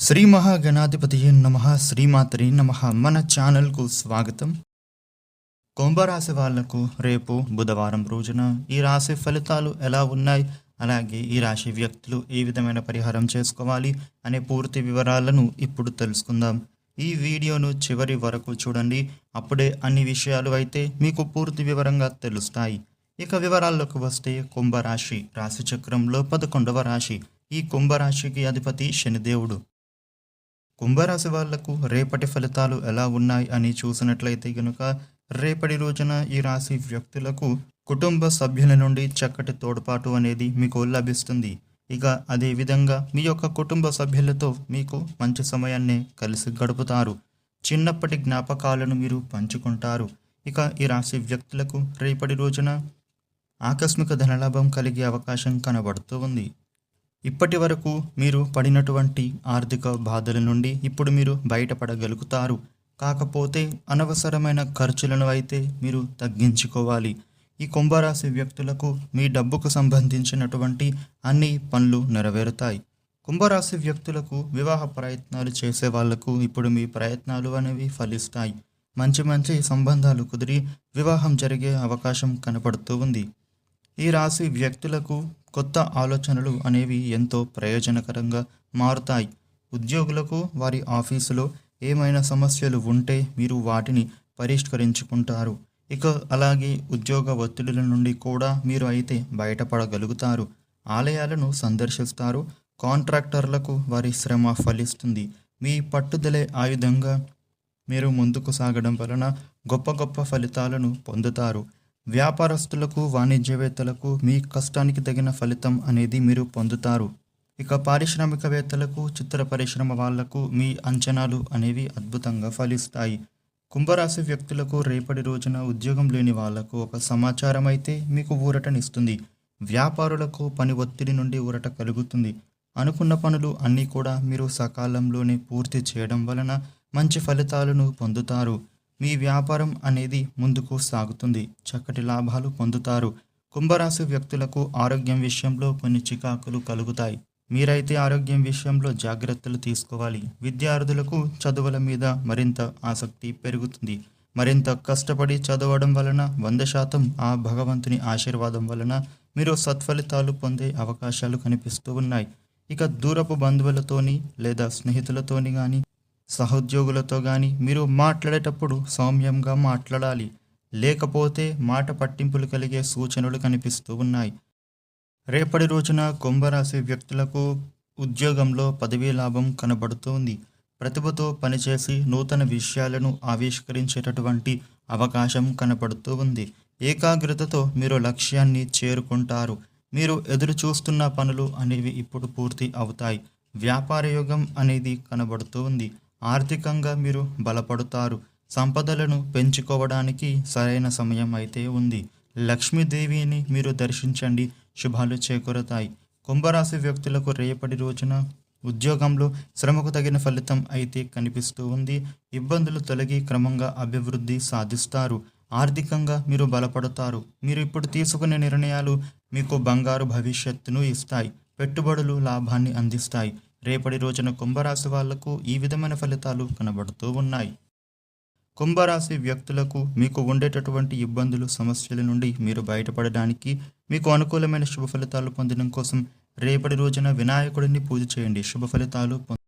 శ్రీ మహాగణాధిపతి నమ శ్రీమాతరి నమ. మన ఛానల్కు స్వాగతం. కుంభరాశి వాళ్ళకు రేపు బుధవారం రోజున ఈ రాశి ఫలితాలు ఎలా ఉన్నాయి? అలాగే ఈ రాశి వ్యక్తులు ఏ విధమైన పరిహారం చేసుకోవాలి అనే పూర్తి వివరాలను ఇప్పుడు తెలుసుకుందాం. ఈ వీడియోను చివరి వరకు చూడండి. అప్పుడే అన్ని విషయాలు అయితే మీకు పూర్తి వివరంగా తెలుస్తాయి. ఇక వివరాల్లోకి వస్తే కుంభరాశి రాశి చక్రంలో పదకొండవ రాశి. ఈ కుంభరాశికి అధిపతి శనిదేవుడు. కుంభరాశి వాళ్ళకు రేపటి ఫలితాలు ఎలా ఉన్నాయి అని చూసినట్లయితే గనుక రేపటి రోజున ఈ రాశి వ్యక్తులకు కుటుంబ సభ్యుల నుండి చక్కటి తోడ్పాటు అనేది మీకు లభిస్తుంది. ఇక అదేవిధంగా మీ యొక్క కుటుంబ సభ్యులతో మీకు మంచి సమయాన్ని కలిసి గడుపుతారు. చిన్నప్పటి జ్ఞాపకాలను మీరు పంచుకుంటారు. ఇక ఈ రాశి వ్యక్తులకు రేపటి రోజున ఆకస్మిక ధనలాభం కలిగే అవకాశం కనబడుతూ ఉంది. ఇప్పటి వరకు మీరు పడినటువంటి ఆర్థిక బాధల నుండి ఇప్పుడు మీరు బయటపడగలుగుతారు. కాకపోతే అనవసరమైన ఖర్చులను అయితే మీరు తగ్గించుకోవాలి. ఈ కుంభరాశి వ్యక్తులకు మీ డబ్బుకు సంబంధించినటువంటి అన్ని పనులు నెరవేరుతాయి. కుంభరాశి వ్యక్తులకు వివాహ ప్రయత్నాలు చేసే వాళ్ళకు ఇప్పుడు మీ ప్రయత్నాలు అనేవి ఫలిస్తాయి. మంచి మంచి సంబంధాలు కుదిరి వివాహం జరిగే అవకాశం కనపడుతూ ఉంది. ఈ రాశి వ్యక్తులకు కొత్త ఆలోచనలు అనేవి ఎంతో ప్రయోజనకరంగా మారుతాయి. ఉద్యోగులకు వారి ఆఫీసులో ఏమైనా సమస్యలు ఉంటే మీరు వాటిని పరిష్కరించుకుంటారు. ఇక అలాగే ఉద్యోగ ఒత్తిడుల నుండి కూడా మీరు అయితే బయటపడగలుగుతారు. ఆలయాలను సందర్శిస్తారు. కాంట్రాక్టర్లకు వారి శ్రమ ఫలిస్తుంది. మీ పట్టుదలే ఆయుధంగా మీరు ముందుకు సాగడం వలన గొప్ప గొప్ప ఫలితాలను పొందుతారు. వ్యాపారస్తులకు వాణిజ్యవేత్తలకు మీ కష్టానికి తగిన ఫలితం అనేది మీరు పొందుతారు. ఇక పారిశ్రామికవేత్తలకు చిత్ర పరిశ్రమ వాళ్ళకు మీ అంచనాలు అనేవి అద్భుతంగా ఫలిస్తాయి. కుంభరాశి వ్యక్తులకు రేపటి రోజున ఉద్యోగం లేని వాళ్ళకు ఒక సమాచారం అయితే మీకు ఊరటనిస్తుంది. వ్యాపారులకు పని ఒత్తిడి నుండి ఊరట కలుగుతుంది. అనుకున్న పనులు అన్నీ కూడా మీరు సకాలంలోనే పూర్తి చేయడం వలన మంచి ఫలితాలను పొందుతారు. మీ వ్యాపారం అనేది ముందుకు సాగుతుంది. చక్కటి లాభాలు పొందుతారు. కుంభరాశి వ్యక్తులకు ఆరోగ్యం విషయంలో కొన్ని చికాకులు కలుగుతాయి. మీరైతే ఆరోగ్యం విషయంలో జాగ్రత్తలు తీసుకోవాలి. విద్యార్థులకు చదువుల మీద మరింత ఆసక్తి పెరుగుతుంది. మరింత కష్టపడి చదవడం వలన వంద శాతం ఆ భగవంతుని ఆశీర్వాదం వలన మీరు సత్ఫలితాలు పొందే అవకాశాలు కనిపిస్తూ ఉన్నాయి. ఇక దూరపు బంధువులతోని లేదా స్నేహితులతోని కానీ సహోద్యోగులతో కానీ మీరు మాట్లాడేటప్పుడు సౌమ్యంగా మాట్లాడాలి. లేకపోతే మాట పట్టింపులు కలిగే సూచనలు కనిపిస్తూ ఉన్నాయి. రేపటి రోజున కుంభరాశి వ్యక్తులకు ఉద్యోగంలో పదవీ లాభం కనబడుతోంది. ప్రతిభతో పనిచేసి నూతన విషయాలను ఆవిష్కరించేటటువంటి అవకాశం కనబడుతూ ఉంది. ఏకాగ్రతతో మీరు లక్ష్యాన్ని చేరుకుంటారు. మీరు ఎదురు చూస్తున్న పనులు అనేవి ఇప్పుడు పూర్తి అవుతాయి. వ్యాపార యోగం అనేది కనబడుతూ ఉంది. ఆర్థికంగా మీరు బలపడతారు. సంపదలను పెంచుకోవడానికి సరైన సమయం అయితే ఉంది. లక్ష్మీదేవిని మీరు దర్శించండి. శుభాలు చేకూరతాయి. కుంభరాశి వ్యక్తులకు రేపటి రోజున ఉద్యోగంలో శ్రమకు తగిన ఫలితం అయితే కనిపిస్తూ ఉంది. ఇబ్బందులు తొలగి క్రమంగా అభివృద్ధి సాధిస్తారు. ఆర్థికంగా మీరు బలపడతారు. మీరు ఇప్పుడు తీసుకునే నిర్ణయాలు మీకు బంగారు భవిష్యత్తును ఇస్తాయి. పెట్టుబడులు లాభాన్ని అందిస్తాయి. రేపటి రోజున కుంభరాశి వాళ్ళకు ఈ విధమైన ఫలితాలు కనబడుతూ ఉన్నాయి. కుంభరాశి వ్యక్తులకు మీకు ఉండేటటువంటి ఇబ్బందులు సమస్యల నుండి మీరు బయటపడడానికి మీకు అనుకూలమైన శుభ ఫలితాలు పొందడం కోసం రేపటి రోజున వినాయకుడిని పూజ చేయండి. శుభ ఫలితాలు పొంద